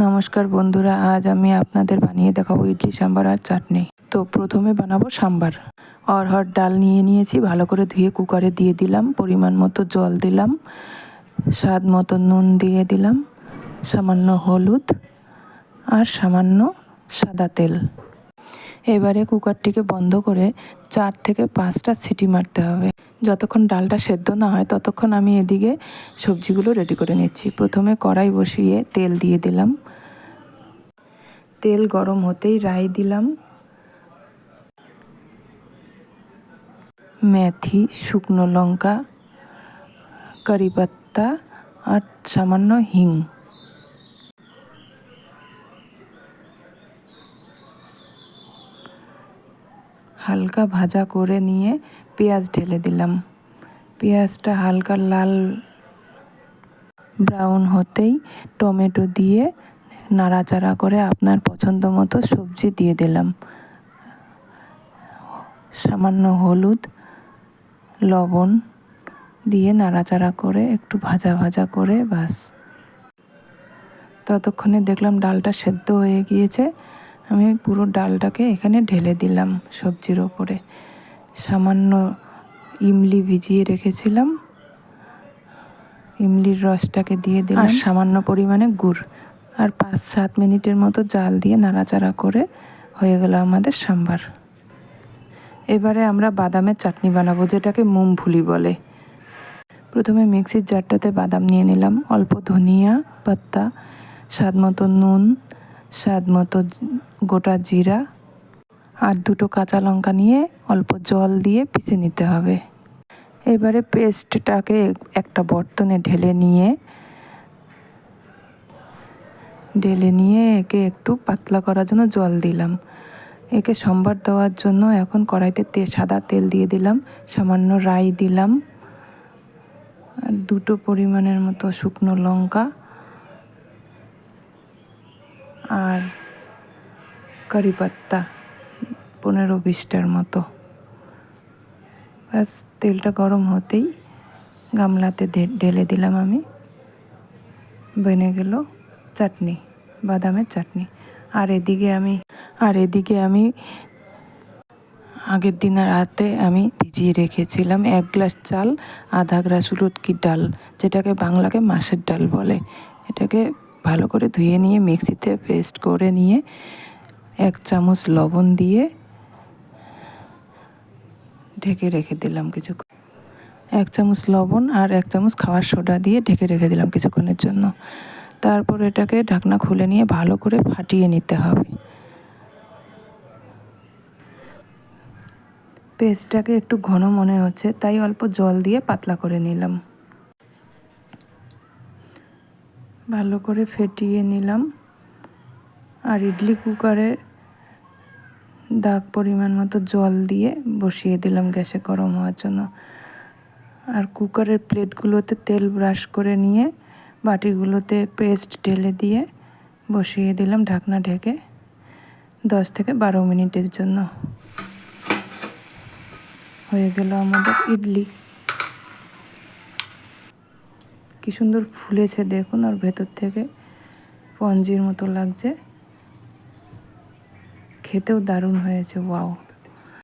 নমস্কার বন্ধুরা, আজ আমি আপনাদের বানিয়ে দেখাবো ইডলি সাম্বার আর চাটনি। তো প্রথমে বানাবো সাম্বার। অরহর ডাল নিয়ে নিয়েছি, ভালো করে ধুয়ে কুকারে দিয়ে দিলাম, পরিমাণ মতো জল দিলাম, স্বাদ মতো নুন দিয়ে দিলাম, সামান্য হলুদ আর সামান্য সাদা তেল। এবারে কুকারটিকে বন্ধ করে চার থেকে পাঁচটা সিটি মারতে হবে। যতক্ষণ ডালটা সেদ্ধ না হয়, ততক্ষণ আমি এদিকে সবজিগুলো রেডি করে নিচ্ছি। প্রথমে কড়াই বসিয়ে তেল দিয়ে দিলাম। তেল গরম হতেই রাই দিলাম। মেথি, শুকনো লঙ্কা, কারি পাত্তা আর সামান্য হিং। হালকা ভাজা করে নিয়ে পেঁয়াজ ঢেলে দিলাম। পেঁয়াজটা হালকা লাল ব্রাউন হতেই টমেটো দিয়ে নাড়াচাড়া করে আপনার পছন্দ মতো সবজি দিয়ে দিলাম। সামান্য হলুদ, লবণ দিয়ে নাড়াচাড়া করে একটু ভাজা ভাজা করে বাস ততক্ষণে দেখলাম ডালটা সেদ্ধ হয়ে গিয়েছে। আমি পুরো ডালটাকে এখানে ঢেলে দিলাম সবজির ওপরে। সামান্য ইমলি ভিজিয়ে রেখেছিলাম। ইমলির রসটাকে দিয়ে দিলাম। সামান্য পরিমাণে গুড়। আর পাঁচ সাত মিনিটের মতো জাল দিয়ে নাড়াচাড়া করে হয়ে গেল আমাদের সাম্বার। এবারে আমরা বাদামের চাটনি বানাবো, যেটাকে মুমফুলি বলে। প্রথমে মিক্সির জারটাতে বাদাম নিয়ে নিলাম। অল্প ধনিয়া পাত্তা স্বাদ মতো নুন, স্বাদ মতো গোটা জিরা, আর দুটো কাঁচা লঙ্কা নিয়ে অল্প জল দিয়ে পিষে নিতে হবে। এবারে পেস্টটাকে একটা বর্তনে ঢেলে নিয়ে ঢেলে নিয়ে একে একটু পাতলা করার জন্য জল দিলাম। একে সম্বার দেওয়ার জন্য এখন কড়াইতে তে, সাদা তেল দিয়ে দিলাম, সামান্য রাই দিলাম, আর দুটো পরিমাণের মতো শুকনো লঙ্কা, আর কারি পাত্তা পনেরো বিশটার মতো। ব্যাস, তেলটা গরম হতেই গামলাতে ঢেলে দিলাম আমি। বেনে গেল চাটনি। বাদামের চাটনি। আর এদিকে আমি, আর এদিকে আমি আগের দিনের রাতে আমি ভিজিয়ে রেখেছিলাম এক গ্লাস চাল, আধা গ্লাস উলটকির ডাল, যেটাকে বাংলাকে মাছের ডাল বলে। এটাকে ভালো করে ধুয়ে নিয়ে মিক্সিতে পেস্ট করে নিয়ে এক চামচ লবণ দিয়ে ঢেকে রেখে দিলাম কিছুক্ষণ। এক চামচ লবণ আর এক চামচ খাওয়ার সোডা দিয়ে ঢেকে রেখে দিলাম কিছুক্ষণের জন্য। তারপর এটাকে ঢাকনা খুলে নিয়ে ভালো করে ফাটিয়ে নিতে হবে। পেস্টটাকে একটু ঘন মনে হচ্ছে, তাই অল্প জল দিয়ে পাতলা করে নিলাম। ভালো করে ফেটিয়ে নিলাম। আর ইডলি কুকারে দাগ পরিমাণ মতো জল দিয়ে বসিয়ে দিলাম গ্যাসে গরম হওয়ার জন্য। আর কুকারের প্লেটগুলোতে তেল ব্রাশ করে নিয়ে বাটিগুলোতে পেস্ট ঢেলে দিয়ে বসিয়ে দিলাম ঢাকনা ঢেকে দশ থেকে বারো মিনিটের জন্য। হয়ে গেল আমাদের ইডলি। কি সুন্দর ফুলেছে দেখুন, আর ভেতর থেকে পঞ্জির মতো লাগছে। খেতেও দারুণ হয়েছে, ওয়াও।